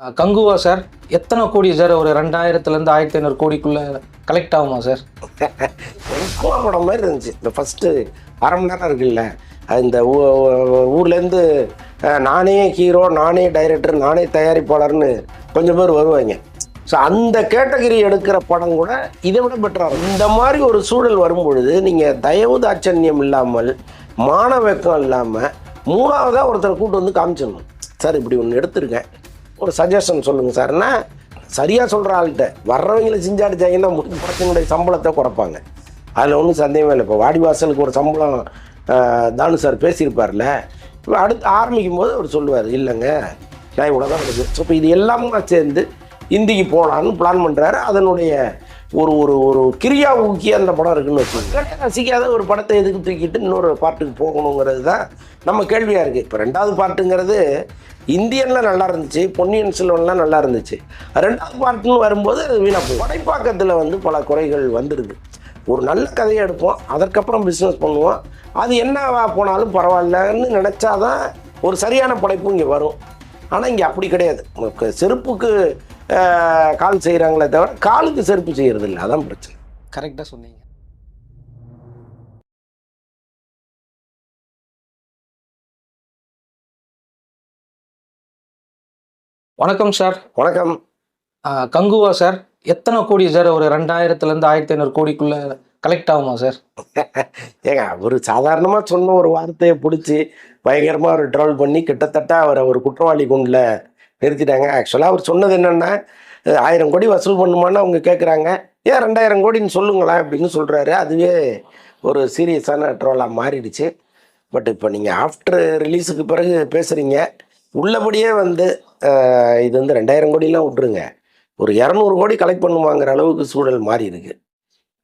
Kanguva sir எத்தனை கோடி sir? ஒரு ரெண்டாயிரத்துலேருந்து ஆயிரத்தி ஐநூறு கோடிக்குள்ளே கலெக்ட் ஆகுமா சார்? சினிமா படம் மாதிரி இருந்துச்சு. இந்த ஃபஸ்ட்டு அரை மணி நேரம் இருக்குல்ல. அது இந்த ஊ- ஊர்லேருந்து நானே ஹீரோ நானே டைரக்டர் நானே தயாரிப்பாளர்னு கொஞ்சம் பேர் வருவாங்க. ஸோ அந்த கேட்டகரி எடுக்கிற படம் கூட இதை விட பெட்டராக இந்த மாதிரி ஒரு சூழல் வரும்பொழுது நீங்கள் தயவு தாட்சண்யம் இல்லாமல் மானவெக்கம் இல்லாமல் மூணாவதாக ஒருத்தரை கூட்டு வந்து காமிச்சிடணும். சார் இப்படி ஒன்று எடுத்திருக்கேன். ஒரு சஜஷன் சொல்லுங்கள் சார்னா சரியாக சொல்கிற ஆள்கிட்ட. வர்றவங்களை செஞ்சாடிச்சாங்கன்னா முடிஞ்ச படத்தினுடைய சம்பளத்தை குறைப்பாங்க. அதில் ஒன்றும் சந்தேகமே இல்லை. இப்போ வாடிவாசலுக்கு ஒரு சம்பளம் தானு சார் பேசியிருப்பார்ல. இப்போ அடுத்து ஆரம்பிக்கும் போது அவர் சொல்லுவார் இல்லைங்க நான் இவ்வளோ தான் இருக்குது ஸோ இப்போ இது எல்லாமே சேர்ந்து இந்திக்கு போகலான்னு பிளான் பண்ணுறாரு அதனுடைய ஒரு ஒரு ஒரு கிரியா ஊக்கி அந்த படம் இருக்குன்னு வச்சுக்கோங்க. ரசிக்காத ஒரு படத்தை எதுக்கு தூக்கிட்டு இன்னொரு பார்ட்டுக்கு போகணுங்கிறது தான் நம்ம கேள்வியாக இருக்குது இப்போ ரெண்டாவது பார்ட்டுங்கிறது இந்தியனில் நல்லா இருந்துச்சு பொன்னியின் செல்வன்லாம் நல்லா இருந்துச்சு. ரெண்டாவது பார்ட்டுன்னு வரும்போது அது வீணாக போகும் படைப்பாக்கத்தில் வந்து பல குறைகள் வந்துடுது ஒரு நல்ல கதையை எடுப்போம் அதற்கப்புறம் பிஸ்னஸ் பண்ணுவோம். அது என்ன போனாலும் பரவாயில்லன்னு நினச்சாதான் ஒரு சரியான படைப்பு இங்கே வரும். ஆனால் இங்கே அப்படி கிடையாது. செருப்புக்கு கால் செய்கிறாங்களே தவிர காலுக்கு செருப்பு செய்கிறது இல்லை அதான் பிரச்சனை. கரெக்டாக சொன்னீங்க. வணக்கம் சார் வணக்கம். கங்குவா சார் எத்தனை கோடி சார் ஒரு ரெண்டாயிரத்துலேருந்து ஆயிரத்தி ஐநூறு கோடிக்குள்ளே கலெக்ட் ஆகுமா சார் ஏங்க அவர் சாதாரணமாக சொன்ன ஒரு வார்த்தையை பிடிச்சி பயங்கரமாக அவர் ட்ரோல் பண்ணி கிட்டத்தட்ட அவரை ஒரு குற்றவாளி குண்டில் நிறுத்திட்டாங்க. ஆக்சுவலாக அவர் சொன்னது என்னென்னா ஆயிரம் கோடி வசூல் பண்ணுமான்னு அவங்க கேட்குறாங்க ஏன் ரெண்டாயிரம் கோடின்னு சொல்லுங்களேன் அப்படின்னு சொல்கிறாரு அதுவே ஒரு சீரியஸான ட்ரோலாக மாறிடுச்சு. பட் இப்போ நீங்கள் ஆஃப்டர் ரிலீஸுக்கு பிறகு பேசுகிறீங்க உள்ளபடியே வந்து இது வந்து ரெண்டாயிரம் கோடிலாம் விட்ருங்க ஒரு இரநூறு கோடி கலெக்ட் பண்ணுவாங்கிற அளவுக்கு சூழல் மாறி இருக்கு.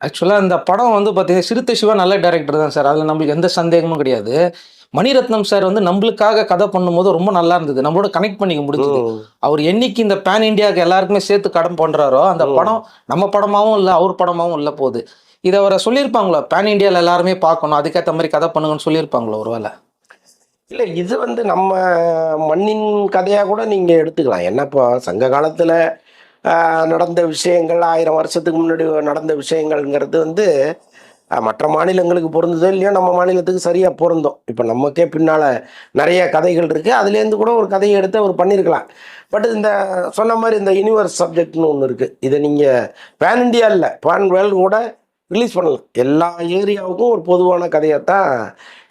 ஆக்சுவலாக இந்த படம் வந்து பார்த்தீங்கன்னா சிறுத்தை சிவா நல்ல டேரக்டர் தான் சார். அதில் நம்மளுக்கு எந்த சந்தேகமும் கிடையாது. மணிரத்னம் சார் வந்து நம்மளுக்காக கதை பண்ணும்போது ரொம்ப நல்லா இருந்தது. நம்மளோட கனெக்ட் பண்ணிக்க முடிஞ்சது. அவர் என்னைக்கு இந்த பேன் இந்தியாவுக்கு எல்லாருக்குமே சேர்த்து கடன் பண்றாரோ அந்த. படம் நம்ம படமாவும் இல்லை அவர் படமாவும் இல்லை போகுது. இதை அவரை சொல்லியிருப்பாங்களோ? பேன் இந்தியாவில் எல்லாருமே பார்க்கணும். அதுக்கேற்ற மாதிரி கதை பண்ணுங்கன்னு சொல்லியிருப்பாங்களோ ஒருவேளை இல்லை இது வந்து நம்ம மண்ணின் கதையாக கூட நீங்கள் எடுத்துக்கலாம். என்னப்பா சங்க காலத்தில் நடந்த விஷயங்கள் ஆயிரம் வருஷத்துக்கு முன்னாடி நடந்த விஷயங்கள்ங்கிறது வந்து மற்ற மாநிலங்களுக்கு பொருந்ததோ இல்லையோ நம்ம மாநிலத்துக்கு சரியாக பொருந்தும். இப்போ நமக்கே பின்னால் நிறைய கதைகள் இருக்குது அதுலேருந்து கூட ஒரு கதையை எடுத்து அவர் பண்ணியிருக்கலாம் பட் இந்த சொன்ன மாதிரி இந்த யூனிவர்ஸ் சப்ஜெக்ட்னு ஒன்று இருக்குது இதை நீங்கள் பேன் இண்டியா இல்லை பேன் வேர்ல்டு கூட ரிலீஸ் பண்ணலாம். எல்லா ஏரியாவுக்கும் ஒரு பொதுவான கதையை தான்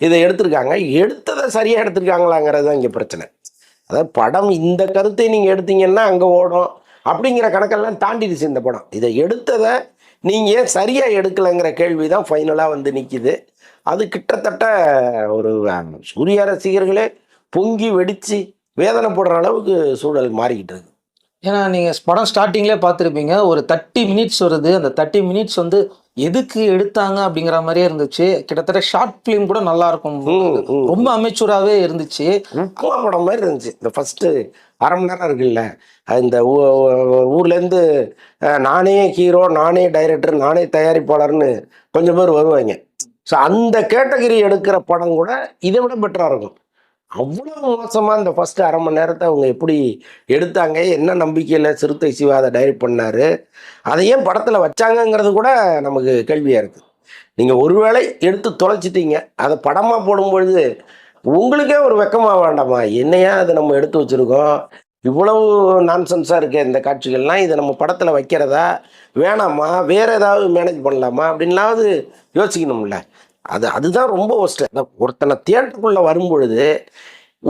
இதை எடுத்திருக்காங்க. எடுத்ததை சரியாக எடுத்திருக்காங்களாங்கிறது தான் இங்கே பிரச்சனை. அதாவது படம் இந்த கருத்தை நீங்கள் எடுத்தீங்கன்னா அங்கே ஓடும் அப்படிங்கிற கணக்கெல்லாம் தாண்டிடுச்சு இந்த படம். இதை எடுத்ததை நீங்கள் ஏன் சரியாக எடுக்கலைங்கிற கேள்வி தான் ஃபைனலாக வந்து நிற்கிது அது கிட்டத்தட்ட ஒரு சூரிய சூர்யா ரசிகர்களே பொங்கி வெடித்து வேதனைப்படுற அளவுக்கு சூழல் மாறிக்கிட்டு இருக்கு. ஏன்னா நீங்கள் படம் ஸ்டார்டிங்லேயே பார்த்துருப்பீங்க. ஒரு தேர்ட்டி மினிட்ஸ் வருது. அந்த தேர்ட்டி மினிட்ஸ் வந்து எதுக்கு எடுத்தாங்க அப்படிங்கிற மாதிரியே இருந்துச்சு. கிட்டத்தட்ட ஷார்ட் ஃபிலிம் கூட நல்லா இருக்கும். ரொம்ப அமெச்சூராகவே இருந்துச்சு. உப்புமா படம் மாதிரி இருந்துச்சு. இந்த ஃபஸ்ட்டு அரை மணி நேரம் இருக்குல்ல. இந்த ஊர்லேருந்து நானே ஹீரோ நானே டைரக்டர் நானே தயாரிப்பாளர்னு கொஞ்சம் பேர் வருவாங்க. ஸோ அந்த கேட்டகரி எடுக்கிற படம் கூட இதை விட பெட்டராக இருக்கும். அவ்வளோ மோசமாக இந்த ஃபஸ்ட்டு அரை மணி நேரத்தை அவங்க எப்படி எடுத்தாங்க என்ன நம்பிக்கையில் சிறுத்தை சிவா அதை டைரக்ட் பண்ணாரு அதை ஏன் படத்தில் வச்சாங்கங்கிறது கூட நமக்கு கேள்வியாக இருக்குது நீங்கள் ஒருவேளை எடுத்து தொலைச்சிட்டீங்க அதை படமாக போடும்பொழுது உங்களுக்கே ஒரு வெக்கமாக வேண்டாமா? என்னையா அதை நம்ம எடுத்து வச்சுருக்கோம்? இவ்வளவு நான்சென்ஸாக இருக்க இந்த காட்சிகள்லாம் இதை நம்ம படத்தில் வைக்கிறதா? வேணாமா? வேறு ஏதாவது மேனேஜ் பண்ணலாமா? அப்படின்லாவது யோசிக்கணும்ல. அது அதுதான் ரொம்ப ஒஸ்ட்டு ஒருத்தனை தியேட்டருக்குள்ளே வரும்பொழுது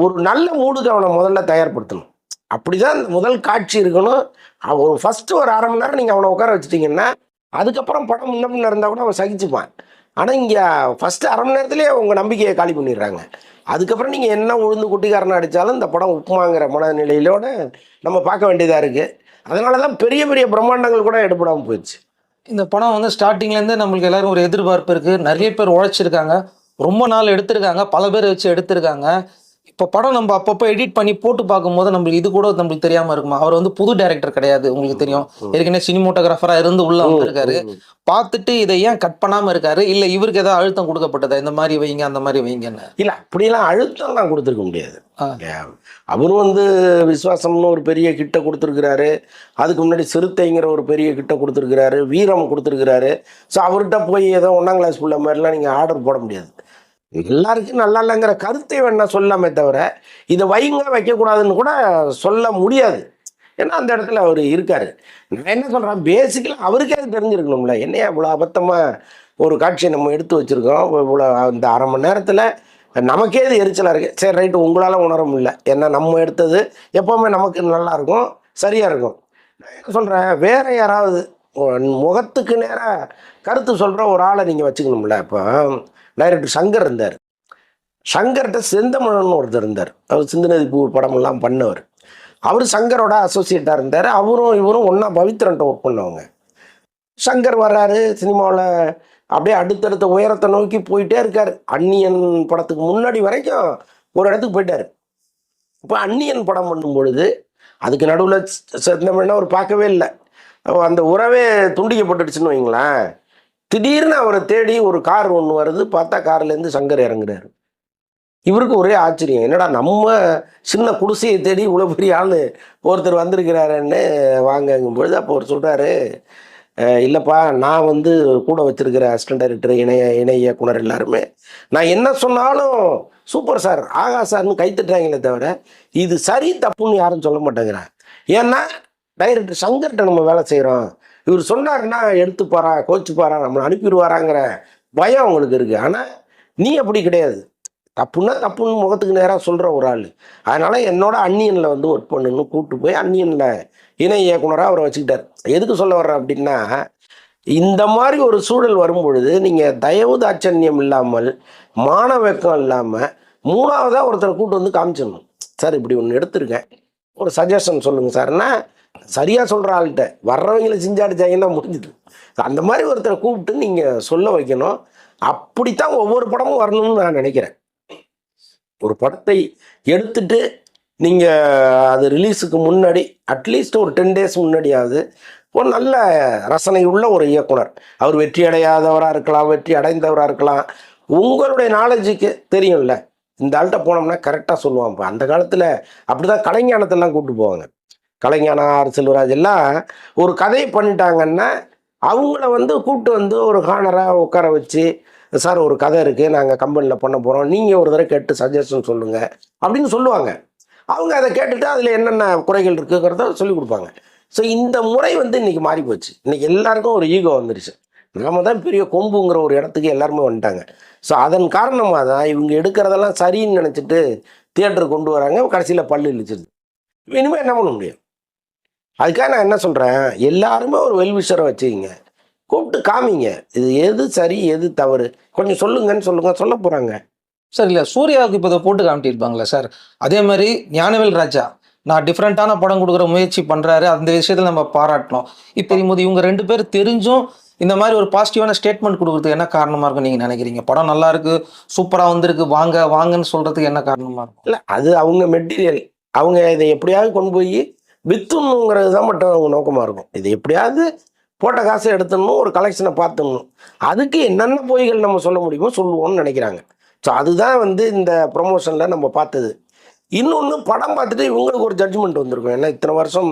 ஒரு நல்ல மூடுக்கு அவனை முதல்ல தயார்படுத்தணும். அப்படி தான் முதல் காட்சி இருக்கணும். அவன் ஒரு ஃபஸ்ட்டு ஒரு அரை மணி நேரம் நீங்கள் அவனை உட்கார வச்சுட்டிங்கன்னா அதுக்கப்புறம் படம் முன்ன பின்ன இருந்தால் கூட அவன் சகிச்சுப்பான். ஆனால் இங்கே ஃபஸ்ட்டு அரை மணி நேரத்துலேயே உங்கள் நம்பிக்கையை காலி பண்ணிடுறாங்க. அதுக்கப்புறம் நீங்கள் என்ன உழுந்து குட்டிக்காரனை அடித்தாலும் இந்த படம் உப்புமாங்கிற மனநிலையிலோட நம்ம பார்க்க வேண்டியதாக இருக்குது அதனால தான் பெரிய பெரிய பிரம்மாண்டங்கள் கூட எடுப்படாமல் போயிடுச்சு. இந்த படம் வந்து ஸ்டார்டிங்லேருந்து நம்மளுக்கு எல்லாரும் ஒரு எதிர்பார்ப்பு இருக்குது நிறைய பேர் உழைச்சிருக்காங்க. ரொம்ப நாள் எடுத்திருக்காங்க. பல பேர் வச்சு எடுத்திருக்காங்க. இப்போ படம் நம்ம அப்பப்போ எடிட் பண்ணி போட்டு பார்க்கும்போது நம்மளுக்கு இது கூட நம்மளுக்கு தெரியாம இருக்குமா? அவர் வந்து புது டைரக்டர் கிடையாது உங்களுக்கு தெரியும். ஏற்கனவே சினிமோட்டோகிராஃபரா இருந்து உள்ள வந்திருக்காரு. பார்த்துட்டு இதை ஏன் கட் பண்ணாம இருக்காரு? இல்ல இவருக்கு ஏதாவது அழுத்தம் கொடுக்கப்பட்டதா? இந்த மாதிரி வைங்க அந்த மாதிரி வைங்கன்னு இல்ல அப்படியெல்லாம் அழுத்தம்லாம் கொடுத்துருக்க முடியாது. அவரும் வந்து விசுவாசம்னு ஒரு பெரிய கிட்ட கொடுத்துருக்கிறாரு. அதுக்கு முன்னாடி சிறுத்தைங்கிற ஒரு பெரிய கிட்ட கொடுத்துருக்கிறாரு. வீரம் கொடுத்துருக்கிறாரு. ஸோ அவர்கிட்ட போய் ஏதோ ஒன்றாம் கிளாஸ் உள்ள மாதிரிலாம் நீங்கள் ஆர்டர் போட முடியாது. எல்லாருக்கும் நல்லா இல்லைங்கிற கருத்தை வேணா சொல்லாமே தவிர இதை வைங்க வைக்கக்கூடாதுன்னு கூட சொல்ல முடியாது. ஏன்னா அந்த இடத்துல அவர் இருக்காரு. நான் என்ன சொல்கிறேன் பேசிக்கலாக அவருக்கே அது தெரிஞ்சிருக்கணும்ல. என்னையா இவ்வளோ அபத்தமாக ஒரு காட்சியை நம்ம எடுத்து வச்சுருக்கோம்? இவ்வளோ அந்த அரை மணி நேரத்தில் நமக்கே இது எரிச்சலாக இருக்குது சரி ரைட்டு உங்களால் உணர முடியல. ஏன்னா நம்ம எடுத்தது எப்போவுமே நமக்கு நல்லா இருக்கும் சரியாக இருக்கும். நான் என்ன சொல்கிறேன் வேறு யாராவது முகத்துக்கு நேராக கருத்து சொல்கிற ஒரு ஆளை நீங்கள் வச்சுக்கணும்ல. இப்போ டைரக்டர் சங்கர் இருந்தார். சங்கர்கிட்ட செந்தமிழன் ஒருத்தர் இருந்தார். அவர் சிந்தனதி பூ படமெல்லாம் பண்ணவர். அவர் சங்கரோட அசோசியேட்டாக இருந்தார். அவரும் இவரும் ஒன்றா பவித்ரன்ட்ட ஒர்க் பண்ணவங்க. சங்கர் வர்றாரு சினிமாவில். அப்படியே அடுத்தடுத்த உயரத்தை நோக்கி போயிட்டே இருக்கார். அன்னியன் படத்துக்கு முன்னாடி வரைக்கும் ஒரு இடத்துக்கு போயிட்டார். இப்போ அன்னியன் படம் பண்ணும் பொழுது அதுக்கு நடுவில் செந்தமிழ்னா அவர் பார்க்கவே இல்லை. அந்த உறவே துண்டிக்கப்பட்டுடுச்சுன்னு வைங்களேன். திடீர்னு அவரை தேடி ஒரு கார் ஒன்று வருது பார்த்தா கார்லேருந்து சங்கர் இறங்குறாரு. இவருக்கு ஒரே ஆச்சரியம் என்னடா நம்ம சின்ன குடிசையை தேடி இவ்வளோ பெரிய ஆள் ஒருத்தர் வந்திருக்கிறாருன்னு வாங்கங்கும் பொழுது அப்போ அவர் சொல்கிறாரு இல்லைப்பா நான் வந்து கூட வச்சிருக்கிற அசிஸ்டன்ட் டைரக்டர் இணைய இணை இயக்குனர் எல்லாருமே நான் என்ன சொன்னாலும் சூப்பர் சார் ஆகா சார்னு கைத்துட்டாங்களே தவிர இது சரி தப்புன்னு யாரும் சொல்ல மாட்டேங்கிறாங்க. ஏன்னா டைரக்டர் சங்கர்கிட்ட நம்ம வேலை செய்கிறோம் இவர் சொன்னாருன்னா எடுத்துப்பாரா கோச்சுப்பாரா நம்மளை அனுப்பிடுவாராங்கிற பயம் அவங்களுக்கு இருக்குது ஆனால் நீ அப்படி கிடையாது. தப்புன்னா தப்புன்னு முகத்துக்கு நேராக சொல்கிற ஒரு ஆள். அதனால் என்னோட அன்னியனில் வந்து ஒர்க் பண்ணணும்னு கூப்பிட்டு போய் அன்னியனில் இணை இயக்குனராக அவரை வச்சுக்கிட்டார். எதுக்கு சொல்ல வர்றேன் அப்படின்னா இந்த மாதிரி ஒரு சூழல் வரும்பொழுது நீங்கள் தயவு தாட்சண்யம் இல்லாமல் மானவக்கம் இல்லாமல் மூணாவதாக ஒருத்தரை கூப்பிட்டு வந்து காமிச்சிடணும். சார் இப்படி ஒன்று எடுத்திருக்கேன். ஒரு சஜஷன் சொல்லுங்கள் சார்னா சரியாக சொல்கிற ஆள்கிட்ட. வர்றவங்களை செஞ்சாடிச்சாங்கன்னா முடிஞ்சுது. அந்த மாதிரி ஒருத்தரை கூப்பிட்டு நீங்கள் சொல்ல வைக்கணும். அப்படித்தான் ஒவ்வொரு படமும் வரணும்னு நான் நினைக்கிறேன். ஒரு படத்தை எடுத்துட்டு நீங்கள் அது ரிலீஸுக்கு முன்னாடி அட்லீஸ்ட் ஒரு டென் டேஸ் முன்னாடியாவது ஒரு நல்ல ரசனை உள்ள ஒரு இயக்குனர். அவர் வெற்றி அடையாதவராக இருக்கலாம் வெற்றி அடைந்தவராக இருக்கலாம். உங்களுடைய நாலேஜுக்கு தெரியும்ல. இந்த ஆள்கிட்ட போனோம்னா கரெக்டாக சொல்லுவான். அந்த காலத்தில் அப்படி தான் கலைஞானத்தெல்லாம் கூப்பிட்டு போவாங்க. கலைஞானம் ஆர் செல்வராஜ் எல்லாம் ஒரு கதையை பண்ணிட்டாங்கன்னா அவங்கள வந்து கூப்பிட்டு வந்து ஒரு ஹானராக உட்கார வச்சு சார் ஒரு கதை இருக்குது நாங்கள் கம்பெனியில் பண்ண போகிறோம் நீங்கள் ஒரு தடவை கேட்டு சஜஷன் சொல்லுங்கள் அப்படின்னு சொல்லுவாங்க. அவங்க அதை கேட்டுட்டு அதில் என்னென்ன குறைகள் இருக்குங்கிறத சொல்லி கொடுப்பாங்க. ஸோ இந்த முறை வந்து இன்றைக்கி மாறி போச்சு. இன்றைக்கி எல்லாருக்கும் ஒரு ஈகோ வந்துருச்சு. நாம தான் பெரிய கொம்புங்கிற ஒரு இடத்துக்கு எல்லாருமே வந்துட்டாங்க. ஸோ அதன் காரணமாக தான் இவங்க எடுக்கிறதெல்லாம் சரின்னு நினச்சிட்டு தியேட்டருக்கு கொண்டு வராங்க. கடைசியில் பல்லு இழிச்சிருது. இனிமேல் என்ன பண்ண முடியும்? அதுக்காக நான் என்ன சொல்கிறேன் எல்லாருமே ஒரு வெல்விஷரை வச்சுக்கிங்க. கூப்பிட்டு காமிங்க. இது எது சரி எது தவறு? கொஞ்சம் சொல்லுங்கன்னு சொல்லுங்க. சொல்ல போகிறாங்க சார் இல்ல சூர்யாவுக்கு இப்போ இதை போட்டு காமிட்டிருப்பாங்களே சார். அதே மாதிரி ஞானவேல் ராஜா நான் டிஃப்ரெண்ட்டான படம் கொடுக்குற முயற்சி பண்றாரு. அந்த விஷயத்துல நம்ம பாராட்டணும். இப்போ போது இவங்க ரெண்டு பேர் தெரிஞ்சும் இந்த மாதிரி ஒரு பாசிட்டிவான ஸ்டேட்மெண்ட் கொடுக்கறதுக்கு என்ன காரணமா இருக்கும் நீங்க நினைக்கிறீங்க? படம் நல்லா இருக்கு சூப்பரா வந்திருக்கு வாங்க வாங்கன்னு சொல்றதுக்கு என்ன காரணமா இருக்கும்? இல்லை அது அவங்க மெட்டீரியல் அவங்க இதை எப்படியாவது கொண்டு போய் வித்துணுங்கிறது தான் மட்டும் அவங்க நோக்கமாக இருக்கும். இது எப்படியாவது போட்ட காசை எடுத்துடணும் ஒரு கலெக்ஷனை பார்த்துடணும். அதுக்கு என்னென்ன பொய்கள் நம்ம சொல்ல முடியுமோ சொல்லுவோம்னு நினைக்கிறாங்க. ஸோ அதுதான் வந்து இந்த ப்ரொமோஷனில் நம்ம பார்த்தது. இன்னொன்று படம் பார்த்துட்டு இவங்களுக்கு ஒரு ஜட்ஜ்மெண்ட் வந்திருக்கும். ஏன்னா இத்தனை வருஷம்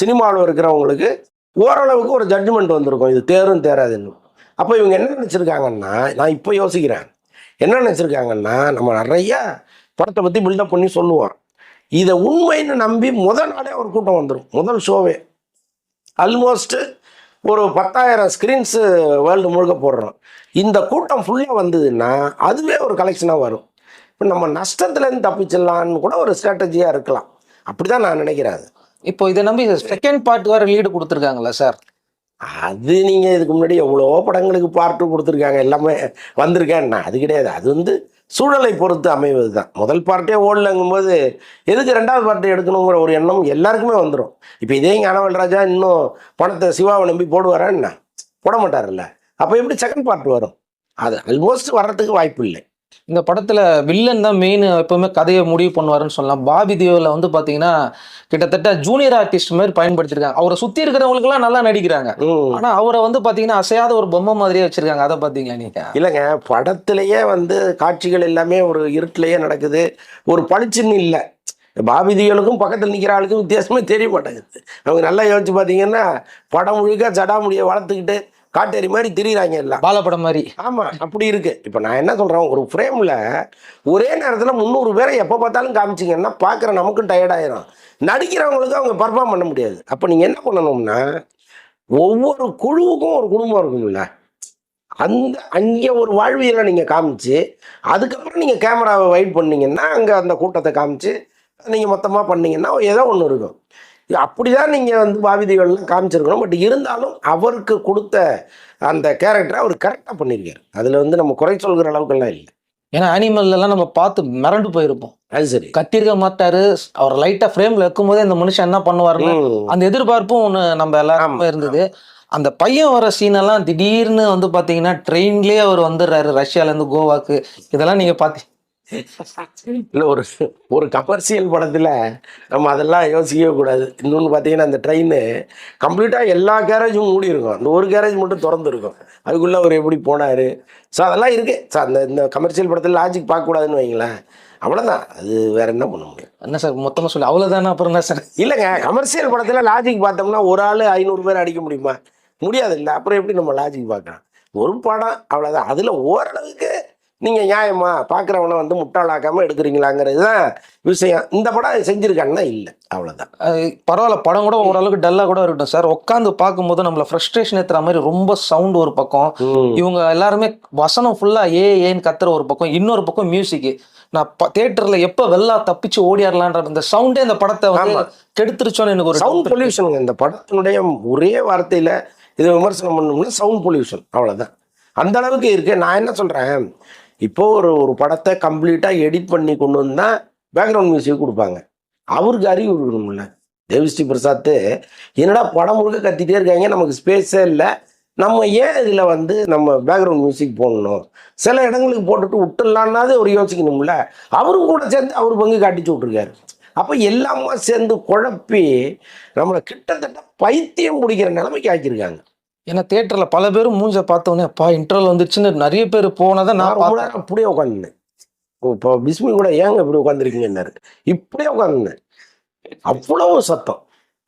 சினிமாவில் இருக்கிறவங்களுக்கு ஓரளவுக்கு ஒரு ஜட்ஜ்மெண்ட் வந்திருக்கும். இது தேரும் தேராதுன்னு. அப்போ இவங்க என்ன நினச்சிருக்காங்கன்னா நான் இப்போ யோசிக்கிறேன். என்ன நினச்சிருக்காங்கன்னா நம்ம நிறையா படத்தை பற்றி பில்டப் பண்ணி சொல்லுவோம். இதை உண்மைன்னு நம்பி முதல் நாளே ஒரு கூட்டம் வந்துடும் முதல் ஷோவே ஆல்மோஸ்ட் ஒரு பத்தாயிரம் ஸ்க்ரீன்ஸு வேர்ல்டு முழுக்க போடுறோம். இந்த கூட்டம் ஃபுல்லாக வந்ததுன்னா அதுவே ஒரு கலெக்ஷனாக வரும். இப்போ நம்ம நஷ்டத்துலேருந்து தப்பிச்சிடலான்னு கூட ஒரு ஸ்ட்ராட்டஜியாக இருக்கலாம். அப்படி தான் நான் நினைக்கிறேன் அது. இப்போ இதை நம்பி செகண்ட் பார்ட் வேற லீடு கொடுத்துருக்காங்களா சார் அது நீங்கள் இதுக்கு முன்னாடி எவ்வளோ படங்களுக்கு பார்ட்டு கொடுத்துருக்காங்க. எல்லாமே வந்திருக்கேன்னா அது கிடையாது. அது வந்து சூழலை பொறுத்து அமைவது தான் முதல் பார்ட்டே ஓடலங்கும்போது எதுக்கு ரெண்டாவது பார்ட்டி எடுக்கணுங்கிற ஒரு எண்ணம் எல்லாருக்குமே வந்துடும் இப்போ இதே ஞானவல் ராஜா இன்னும் பணத்தை சிவாவை நம்பி போடுவாரா என்ன? போட மாட்டார்ல அப்போ எப்படி செகண்ட் பார்ட் வரும்? அது ஆல்மோஸ்ட் வர்றதுக்கு வாய்ப்பு இல்லை. இந்த படத்துல வில்லன் தான் மெயின் எப்பவுமே கதையை முடிவு பண்ணுவாருன்னு சொல்லலாம். பாபி தேவ்ல வந்து பாத்தீங்கன்னா கிட்டத்தட்ட ஜூனியர் ஆர்டிஸ்ட் மாதிரி பயன்படுத்திருக்காங்க. அவரை சுத்தி இருக்கிறவங்களுக்கு எல்லாம் நல்லா நடிக்கிறாங்க. ம். ஆனா அவரை வந்து பாத்தீங்கன்னா அசையாத ஒரு பொம்மை மாதிரியே வச்சிருக்காங்க. அதை பாத்தீங்களா நீங்க? இல்லைங்க படத்திலேயே வந்து காட்சிகள் எல்லாமே ஒரு இருட்டிலேயே நடக்குது. ஒரு பளிச்சுன்னு இல்லை. பாபிதிகளுக்கும் பக்கத்தில் நிற்கிற ஆளுக்கும் வித்தியாசமே தெரிய மாட்டேங்குது. அவங்க நல்லா யோசிச்சு பார்த்தீங்கன்னா படம் முழுக்க ஜடாமுடியை வளர்த்துக்கிட்டு காட்டேரி மாதிரி திரியிறாங்க எல்லாம். பாலப்படம் மாதிரி. ஆமாம் அப்படி இருக்கு. இப்போ நான் என்ன சொல்கிறேன் ஒரு ஃப்ரேமில் ஒரே நேரத்தில் முந்நூறு பேரை எப்போ பார்த்தாலும் காமிச்சிங்கன்னா பார்க்குற நமக்கும் டயர்டாயிரும் நடிக்கிறவங்களுக்கு அவங்க பர்ஃபார்ம் பண்ண முடியாது. அப்போ நீங்கள் என்ன பண்ணணும்னா ஒவ்வொரு குழுவுக்கும் ஒரு குடும்பம் இருக்கும்ல. அந்த அங்கே ஒரு வாழ்வியலை நீங்கள் காமிச்சு அதுக்கப்புறம் நீங்கள் கேமராவை வைட் பண்ணீங்கன்னா அங்கே அந்த கூட்டத்தை காமிச்சு நீங்கள் மொத்தமாக பண்ணீங்கன்னா ஏதோ ஒன்று இருக்கும். அப்படிதான் நீங்கள் வந்து பாவிதிகள்லாம் காமிச்சிருக்கணும். பட் இருந்தாலும் அவருக்கு கொடுத்த அந்த கேரக்டரை அவர் கரெக்டாக பண்ணியிருக்காரு. அதில் வந்து நம்ம குறை சொல்கிற அளவுக்கெல்லாம் இல்லை. ஏன்னா அனிமல்ல எல்லாம் நம்ம பார்த்து மிரண்டு போயிருப்போம். அது சரி. கத்திருக்க மாட்டாரு. அவர் லைட்டா ஃப்ரேம்ல இருக்கும் போதே இந்த மனுஷன் என்ன பண்ணுவாருன்னு. அந்த எதிர்பார்ப்பும் ஒன்று நம்ம எல்லாருக்குமே ஆமா. இருந்தது. அந்த பையன் வர சீனெல்லாம் திடீர்னு வந்து பாத்தீங்கன்னா ட்ரெயின்லயே அவர் வந்துடுறாரு. ரஷ்யால இருந்து கோவாக்கு. இதெல்லாம் நீங்க பாத்தி இல்லை ஒரு ஒரு கமர்ஷியல் படத்தில் நம்ம அதெல்லாம் யோசிக்கவே கூடாது. இன்னொன்று பார்த்தீங்கன்னா அந்த ட்ரெயின் கம்ப்ளீட்டாக எல்லா கேரேஜும் மூடி இருக்கும். அந்த ஒரு கேரேஜ் மட்டும் திறந்து இருக்கும். அதுக்குள்ளே அவர் எப்படி போனார்? ஸோ அதெல்லாம் இருக்குது ஸோ அந்த இந்த கமர்ஷியல் படத்தில் லாஜிக் பார்க்கக்கூடாதுன்னு வைங்களேன். அவ்வளோதான் அது வேற என்ன பண்ண முடியும்? என்ன சார் மொத்தமா சொல்லி. அவ்வளவுதானே அப்புறம் என்ன சார்? இல்லைங்க. கமர்ஷியல் படத்தில் லாஜிக் பார்த்தோம்னா ஒரு ஆள் ஐநூறு பேர் அடிக்க முடியுமா? முடியாது இல்லை அப்புறம் எப்படி நம்ம லாஜிக் பார்க்கலாம்? ஒரு படம் அவ்வளோதான் அதில் ஓரளவுக்கு நீங்கள் நியாயமா பார்க்குறவனை வந்து முட்டாளாக்காமல் எடுக்கிறீங்களாங்கிறது தான் விஷயம். இந்த படம் செஞ்சுருக்காங்கன்னா இல்லை. அவ்வளோதான் பரவாயில்ல படம் கூட ஓரளவுக்கு டல்லா கூட இருக்கட்டும். சார் உட்காந்து பார்க்கும்போது நம்மள ஃப்ரஸ்ட்ரேஷன் ஏத்துற மாதிரி ரொம்ப சவுண்ட் ஒரு பக்கம். இவங்க எல்லாருமே வசனம் ஃபுல்லா ஏ ஏன்னு கத்துற ஒரு பக்கம். இன்னொரு பக்கம் மியூசிக் நான் தியேட்டர்ல எப்ப வெள்ளா தப்பிச்சு ஓடியாரலான்ற இந்த சவுண்டே இந்த படத்தை வந்து. கெடுத்துருச்சோன்னு எனக்கு ஒரு சவுண்ட். பொல்யூஷனுங்க இந்த படத்தினுடைய ஒரே வார்த்தையில் இதை விமர்சனம் பண்ணோம்னா சவுண்ட் பொல்யூஷன் அவ்வளோதான் அந்த அளவுக்கு இருக்கு. நான் என்ன சொல்கிறேன் இப்போ ஒரு ஒரு படத்தை கம்ப்ளீட்டாக எடிட் பண்ணி கொண்டு வந்தால் பேக்ரவுண்ட் மியூசிக் கொடுப்பாங்க. அவருக்கு அறிவு இருக்கணும்ல. தேவிஸ்ரீ பிரசாத்து என்னடா படம் முழுக்க கத்திட்டே இருக்காங்க நமக்கு ஸ்பேஸே இல்லை. நம்ம ஏன் இதில் வந்து நம்ம பேக்ரவுண்ட் மியூசிக் போடணும்? சில இடங்களுக்கு போட்டுட்டு விட்டுடலான்னாது அவர் யோசிக்கணும்ல. அவரும் கூட சேர்ந்து அவர் பங்கு காட்டிச்சு விட்ருக்காரு அப்போ எல்லாமா சேர்ந்து குழப்பி நம்மளை கிட்டத்தட்ட பைத்தியம் பிடிக்கிற நிலைமைக்கு ஆக்கியிருக்காங்க. ஏன்னா தியேட்டர்ல பல பேரும் மூஞ்ச பார்த்தோன்னே அப்பா இன்டர்வல் வந்துச்சுன்னு நிறைய பேர் போனதை நான் பார்த்தேன். அப்படியே உட்காந்துனேன் இப்போ பிஸ்மி கூட ஏங்க இப்படி உட்காந்துருக்கீங்கன்னாரு இப்படியே உட்காந்துனேன் அவ்வளவு சத்தம்.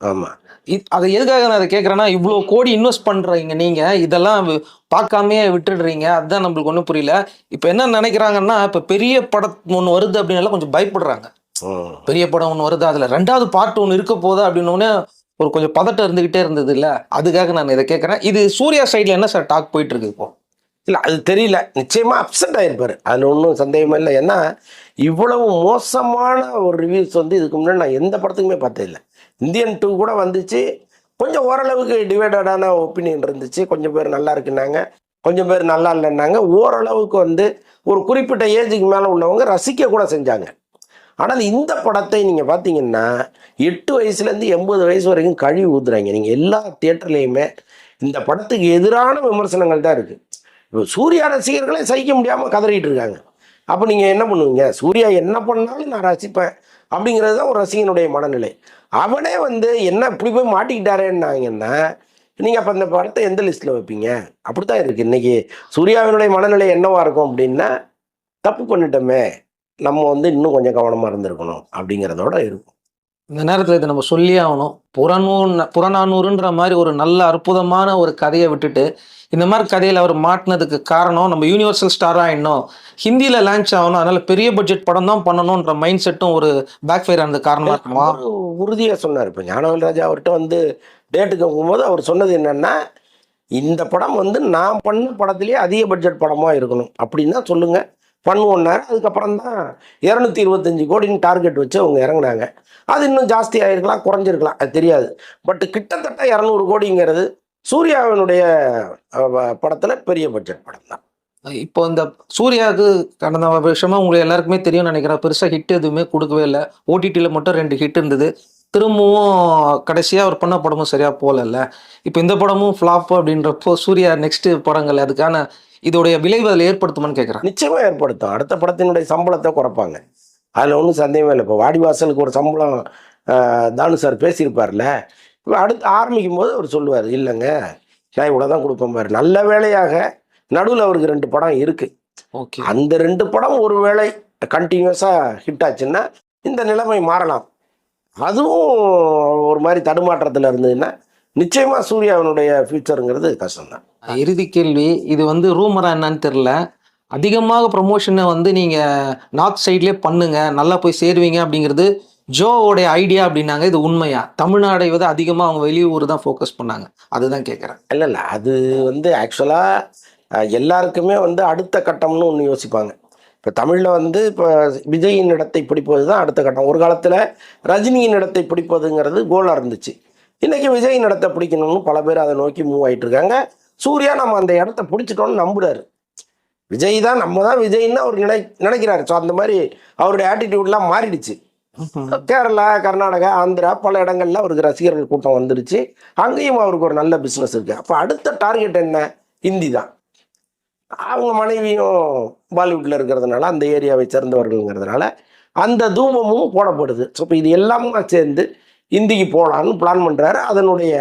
ஆமா. இ- அதை எதுக்காக நான் அதை கேட்குறேன்னா இவ்வளோ கோடி இன்வெஸ்ட் பண்றீங்க நீங்க. இதெல்லாம் பார்க்காமயே விட்டுடுறீங்க. அதுதான் நம்மளுக்கு ஒன்றும் புரியல. இப்போ என்ன நினைக்கிறாங்கன்னா இப்போ பெரிய படம் ஒன்று வருது அப்படின்னால கொஞ்சம் பயப்படுறாங்க. பெரிய படம் ஒன்று வருது அதில் ரெண்டாவது பார்ட் ஒன்று இருக்க போதா அப்படின்னோடனே ஒரு கொஞ்சம் பதட்டம் இருந்துகிட்டே இருந்தது இல்லை? அதுக்காக நான் இதை கேட்குறேன் இது சூர்யா சைடில் என்ன சார் டாக் போயிட்டு இருக்கு இப்போ? இல்லை அது தெரியல. நிச்சயமாக அப்செட் ஆகிருப்பார் அதில் ஒன்றும் சந்தேகமே இல்லை. ஏன்னா இவ்வளவு மோசமான ஒரு ரிவ்யூஸ் வந்து இதுக்கு முன்னாடி நான் எந்த படத்துக்குமே பார்த்தது இல்லை. இந்தியன் டூ கூட வந்துச்சு. கொஞ்சம் ஓரளவுக்கு டிவைடடான ஒப்பீனியன் இருந்துச்சு. கொஞ்சம் பேர் நல்லா இருக்குன்னாங்க. கொஞ்சம் பேர் நல்லா இல்லைன்னாங்க. ஓரளவுக்கு வந்து ஒரு குறிப்பிட்ட ஏஜுக்கு மேலே உள்ளவங்க ரசிக்க கூட செஞ்சாங்க. ஆனால் இந்த படத்தை நீங்கள் பார்த்தீங்கன்னா எட்டு வயசுலேருந்து எண்பது வயசு வரைக்கும் கழுவி ஊத்துறாங்க. நீங்கள் எல்லா தியேட்டர்லேயுமே இந்த படத்துக்கு எதிரான விமர்சனங்கள் தான் இருக்குது இப்போ சூர்யா ரசிகர்களே சகிக்க முடியாமல் கதறிட்டு இருக்காங்க. அப்போ நீங்கள் என்ன பண்ணுவீங்க? சூர்யா என்ன பண்ணாலும் நான் ரசிப்பேன் அப்படிங்கிறது தான் ஒரு ரசிகனுடைய மனநிலை. அவனே வந்து என்ன இப்படி போய் மாட்டிக்கிட்டாரேன்னாங்கன்னா நீங்கள் அப்போ அந்த படத்தை எந்த லிஸ்ட்டில் வைப்பீங்க? அப்படி தான் இருக்குது இன்றைக்கி சூர்யாவினுடைய மனநிலை என்னவா இருக்கும் அப்படின்னா தப்பு பண்ணிட்டோமே. நம்ம வந்து இன்னும் கொஞ்சம் கவனமாக இருந்திருக்கணும் அப்படிங்கிறதோட இருக்கும். இந்த நேரத்தில் இதை நம்ம சொல்லியே ஆகணும். புறநூறு புறநானூறுன்ற மாதிரி ஒரு நல்ல அற்புதமான ஒரு கதையை விட்டுட்டு இந்த மாதிரி கதையில் அவர் மாட்டினதுக்கு காரணம் நம்ம யூனிவர்சல் ஸ்டாராக ஆயிடணும் ஹிந்தியில் லான்ச் ஆகணும். அதனால பெரிய பட்ஜெட் படம் தான் பண்ணணுன்ற மைண்ட் செட்டும் ஒரு பேக் ஃபயர் ஆனது காரணமா இருக்குமா? உறுதியாக சொன்னார். இப்போ ஞானவேல் ராஜா அவர்கிட்ட வந்து டேட்டுக்கு போகும்போது அவர் சொன்னது என்னன்னா இந்த படம் வந்து நான் பண்ண படத்திலேயே அதிக பட்ஜெட் படமாக இருக்கணும். அப்படின்னா சொல்லுங்க. பண்ணுவோன்னாரு. அதுக்கப்புறம் தான் இரநூத்தி இருபத்தஞ்சி கோடின்னு டார்கெட் வச்சு அவங்க இறங்குனாங்க. அது இன்னும் ஜாஸ்தி ஆயிருக்கலாம் குறைஞ்சிருக்கலாம் அது தெரியாது. பட் கிட்டத்தட்ட இரநூறு கோடிங்கிறது சூர்யாவினுடைய படத்தில் பெரிய பட்ஜெட் படம் தான். இப்போ இந்த சூர்யாவுக்கு கடந்த வருஷமாக உங்களுக்கு எல்லாருக்குமே தெரியும் நினைக்கிறேன். பெருசாக ஹிட் எதுவுமே கொடுக்கவே இல்லை. ஓடிடியில் மட்டும் ரெண்டு ஹிட் இருந்தது. திரும்பவும் கடைசியாக அவர் பண்ண படமும் சரியாக போகலல்ல. இப்போ இந்த படமும் ஃப்ளாப் அப்படின்றப்போ சூர்யா நெக்ஸ்ட் படங்கள் அதுக்கான இதோடைய விளைவு அதில் ஏற்படுத்துமான்னு கேட்குறேன் நிச்சயமா ஏற்படுத்தும். அடுத்த படத்தினுடைய சம்பளத்தை குறைப்பாங்க. அதில் ஒன்றும் சந்தேகமே இல்லை. இப்போ வாடிவாசலுக்கு ஒரு சம்பளம் தானு சார் பேசியிருப்பார்ல. இப்போ அடுத்து ஆரம்பிக்கும் போது அவர் சொல்லுவார் இல்லைங்க நான் இவ்வளோ தான் கொடுப்பேன் பாரு. நல்ல வேலையாக நடுவில் அவருக்கு ரெண்டு படம் இருக்குது ஓகே. அந்த ரெண்டு படம் ஒரு வேளை கண்டினியூஸாக ஹிட் ஆச்சுன்னா இந்த நிலைமை மாறலாம். அதுவும் ஒரு மாதிரி தடுமாற்றத்தில் இருந்ததுன்னா நிச்சயமாக சூர்யாவினுடைய ஃபியூச்சருங்கிறது கஷ்டம்தான். இறுதி கேள்வி இது வந்து ரூமரா என்னன்னு தெரில அதிகமாக ப்ரொமோஷனை வந்து நீங்கள் நார்த் சைட்லேயே பண்ணுங்க நல்லா போய் சேருவீங்க அப்படிங்கிறது ஜோவோடைய ஐடியா அப்படின்னாங்க. இது உண்மையா? தமிழ்நாடை விட அதிகமாக அவங்க வெளியூர் தான் ஃபோக்கஸ் பண்ணாங்க. அதுதான் கேட்குறேன் இல்லை இல்லை அது வந்து ஆக்சுவலாக எல்லாருக்குமே வந்து அடுத்த கட்டம்னு ஒன்று யோசிப்பாங்க. இப்போ தமிழில் வந்து இப்போ விஜயின் இடத்தை பிடிப்பது தான் அடுத்த கட்டம். ஒரு காலத்தில் ரஜினியின் இடத்தை பிடிப்பதுங்கிறது கோலாக இருந்துச்சு. இன்றைக்கி விஜயின் இடத்தை பிடிக்கணும்னு பல பேர் அதை நோக்கி மூவ் ஆயிட்டு இருக்காங்க. சூர்யா நம்ம அந்த இடத்த பிடிச்சிட்டோம்னு நம்புறாரு. விஜய் தான் நம்ம தான் விஜய்ன்னு அவர் நினை நினைக்கிறாரு. ஸோ அந்த மாதிரி அவருடைய ஆட்டிடியூட்லாம் மாறிடுச்சு. கேரளா கர்நாடகா ஆந்திரா பல இடங்கள்ல அவருக்கு ரசிகர்கள் கூட்டம் வந்துருச்சு. அங்கேயும் அவருக்கு ஒரு நல்ல பிஸ்னஸ் இருக்கு. அப்போ அடுத்த டார்கெட் என்ன? ஹிந்தி தான். அவங்க மனைவியும் பாலிவுட்டில் இருக்கிறதுனால அந்த ஏரியாவை சேர்ந்தவர்கள்ங்கிறதுனால அந்த தூபமும் போடப்படுது. ஸோ இப்போ இது எல்லாமே சேர்ந்து ஹிந்திக்கு போகலான்னு பிளான் பண்ணுறாரு அதனுடைய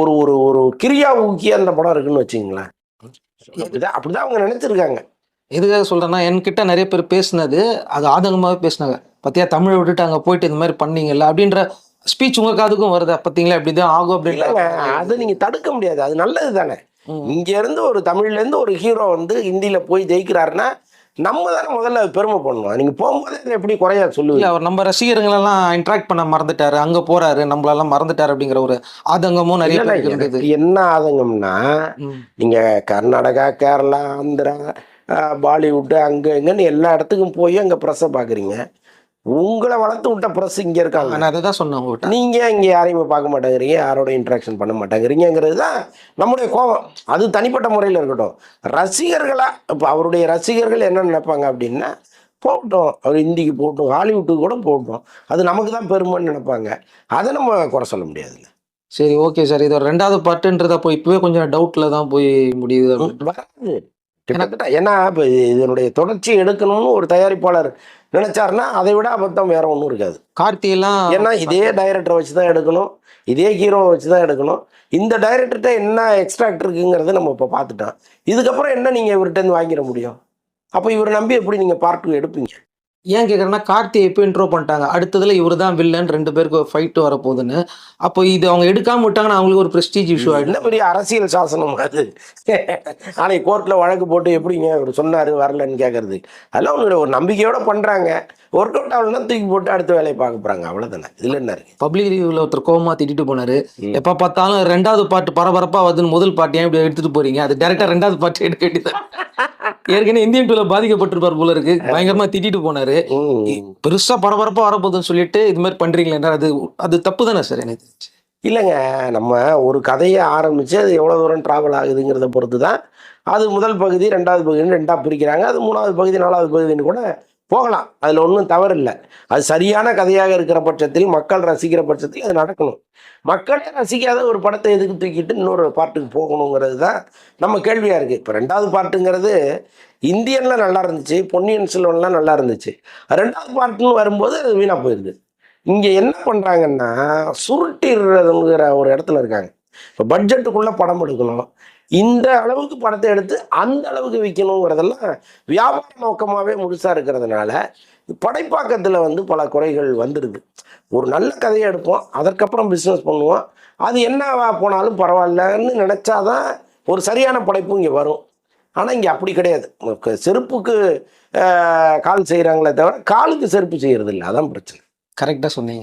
ஒரு ஒரு ஒரு கிரியா ஊக்கி அந்த படம் இருக்குன்னு வச்சுங்களேன் அப்படிதான் அப்படிதான் அவங்க நினைச்சிருக்காங்க. எதுக்காக சொல்கிறேன்னா என்கிட்ட நிறைய பேர் பேசுனது அது ஆதங்கமாகவே பேசுனாங்க. பார்த்தியா தமிழை விட்டுட்டு அங்கே போயிட்டு இந்த மாதிரி பண்ணீங்கல்ல அப்படின்ற ஸ்பீச் உங்கள் காதுக்கும் வருதா. பார்த்தீங்களா இப்படி தான் ஆகும் அப்படின்னு அது நீங்க தடுக்க முடியாது. அது நல்லது தானே ம். இங்க இருந்து ஒரு தமிழ்ல இருந்து ஒரு ஹீரோ வந்து ஹிந்தியில போய் ஜெயிக்கிறாருன்னா நம்ம தானே முதல்ல பெருமை பண்ணணும் நீங்க போகும்போது அதை எப்படி குறையா சொல்லுவீங்க அவர் நம்ம ரசிகர்களெல்லாம் இன்ட்ராக்ட் பண்ண மறந்துட்டாரு அங்க போறாரு நம்மளெல்லாம் மறந்துட்டாரு அப்படிங்கிற ஒரு ஆதங்கமும் நிறைய இருந்தது எனக்கு என்ன ஆதங்கம்னா ம். நீங்க கர்நாடகா கேரளா ஆந்திரா ஆஹ், பாலிவுட் அங்க இங்கன்னு எல்லா இடத்துக்கும் போய் அங்க ப்ரெஸ்ஸை பாக்குறீங்க உங்களை வளர்த்து விட்ட ப்ரெஸ் இங்க இருக்காங்க. நான் அதை தான் சொன்னேன் உங்ககிட்ட. நீங்க இங்க யாரையுமே பார்க்க மாட்டேங்கிறீங்க யாரோட இன்ட்ராக்ஷன் பண்ண மாட்டேங்கிறீங்கிறது தான் நம்முடைய கோபம். அது தனிப்பட்ட முறையில் இருக்கட்டும். ரசிகர்களா இப்போ அவருடைய ரசிகர்கள் என்ன நினைப்பாங்க அப்படின்னா போகட்டும் அவர் ஹிந்திக்கு போகட்டும் ஹாலிவுட்டுக்கு கூட போகட்டும். அது நமக்கு தான் பெருமைன்னு நினைப்பாங்க. அதை நம்ம குறை சொல்ல முடியாதுல்ல. சரி ஓகே சார். இது ரெண்டாவது பாட்டுன்றத போய் இப்பவே கொஞ்சம் டவுட்ல தான் போய் முடியுது. வராது. கிட்டத்தட்ட ஏன்னா இப்போ இதனுடைய தொடர்ச்சி எடுக்கணும்னு ஒரு தயாரிப்பாளர் நினைச்சாருன்னா அதை விட அபத்தம் வேற ஒன்றும் இருக்காது. கார்த்தி எல்லாம் ஏன்னா இதே டைரக்டரை வச்சு தான் எடுக்கணும். இதே ஹீரோவை வச்சு தான் எடுக்கணும். இந்த டைரக்டர்கிட்ட என்ன எக்ஸ்ட்ராக்ட் இருக்குங்கிறத நம்ம இப்போ பார்த்துட்டோம் இதுக்கப்புறம் என்ன நீங்கள் இவர்கிட்ட வாங்கிட முடியும்? அப்போ இவரை நம்பி எப்படி நீங்கள் பார்ட் டூ எடுப்பீங்க? ஏன் கேக்குறேன்னா கார்த்தி எப்போ இன்ட்ரோ பண்ணிட்டாங்க. அடுத்ததுல இவர் தான் வில்லன் ரெண்டு பேருக்கு ஃபைட் வரப்போகுதுன்னு. அப்போ இது அவங்க எடுக்காம விட்டாங்கன்னா அவங்களுக்கு ஒரு பிரஸ்டீஜ் இஷ்யூ என்ன பெரிய அரசியல் சாசனம் அது. நாளைக்கு கோர்ட்டில் வழக்கு போட்டு எப்படிங்க இவர் சொன்னார் வரலன்னு கேட்கறது அதெல்லாம் ஒன்று ஒரு நம்பிக்கையோட பண்ணுறாங்க ஒர்க் அவுட் ஆகலன்னா தூக்கி போட்டு அடுத்த வேலையை பார்க்க போகிறாங்க அவ்வளோதானே இதில் என்ன இருக்கு? பப்ளிக் ரிவ்யூல ஒருத்தர் கோவமா திட்டிட்டு போனாரு. எப்ப பார்த்தாலும் ரெண்டாவது பாட்டு பரபரப்பா வருதுன்னு முதல் பாட்டு ஏன் இப்படி எடுத்துட்டு போறீங்க? அது டேரக்டா ரெண்டாவது பாட்டு எடுக்க வேண்டியது ஏற்கனவே இந்தியன் டூல பாதிக்கப்பட்டிருப்பார் போல இருக்கு பயங்கரமா திட்டிட்டு போனாரு. பெருசா பரபரப்பா வரப்போகுதுன்னு சொல்லிட்டு இது மாதிரி பண்றீங்களே அது அது தப்பு தானே சார் எனக்கு. இல்லைங்க நம்ம ஒரு கதையை ஆரம்பித்து அது எவ்வளோ தூரம் ட்ராவல் ஆகுதுங்கிறத பொறுத்து தான் அது முதல் பகுதி ரெண்டாவது பகுதின்னு ரெண்டாக பிரிக்கிறாங்க அது மூணாவது பகுதி நாலாவது பகுதின்னு கூட போகலாம். அதில் ஒன்றும் தவறு இல்லை அது சரியான கதையாக இருக்கிற பட்சத்தில் மக்கள் ரசிக்கிற பட்சத்தில் அது நடக்கணும். மக்களே ரசிக்காத ஒரு படத்தை எதுக்கு தூக்கிட்டு இன்னொரு பார்ட்டுக்கு போகணுங்கிறது தான் நம்ம கேள்வியாக இருக்குது இப்போ ரெண்டாவது பார்ட்டுங்கிறது இந்தியனில் நல்லா இருந்துச்சு பொன்னியின் செல்வன்லாம் நல்லா இருந்துச்சு. ரெண்டாவது பார்ட்டுன்னு வரும்போது அது வீணாக போயிடுது இங்கே என்ன பண்ணுறாங்கன்னா சுருட்டிடுறதுங்கிற ஒரு இடத்துல இருக்காங்க. இப்போ பட்ஜெட்டுக்குள்ளே படம் எடுக்கணும். இந்த அளவுக்கு படத்தை எடுத்து அந்த அளவுக்கு விற்கணுங்கிறதெல்லாம் வியாபார நோக்கமாகவே முழுசாக இருக்கிறதுனால படைப்பாக்கத்தில் வந்து பல குறைகள் வந்துடுது. ஒரு நல்ல கதையை எடுப்போம் அதற்கப்புறம் பிஸ்னஸ் பண்ணுவோம். அது என்ன போனாலும் பரவாயில்லன்னு நினச்சாதான் ஒரு சரியான படைப்பும் இங்கே வரும். ஆனால் இங்கே அப்படி கிடையாது. செருப்புக்கு கால் செய்கிறாங்களே தவிர காலுக்கு செருப்பு செய்கிறது இல்லை அதான் பிரச்சனை. கரெக்டாக சொன்னீங்க.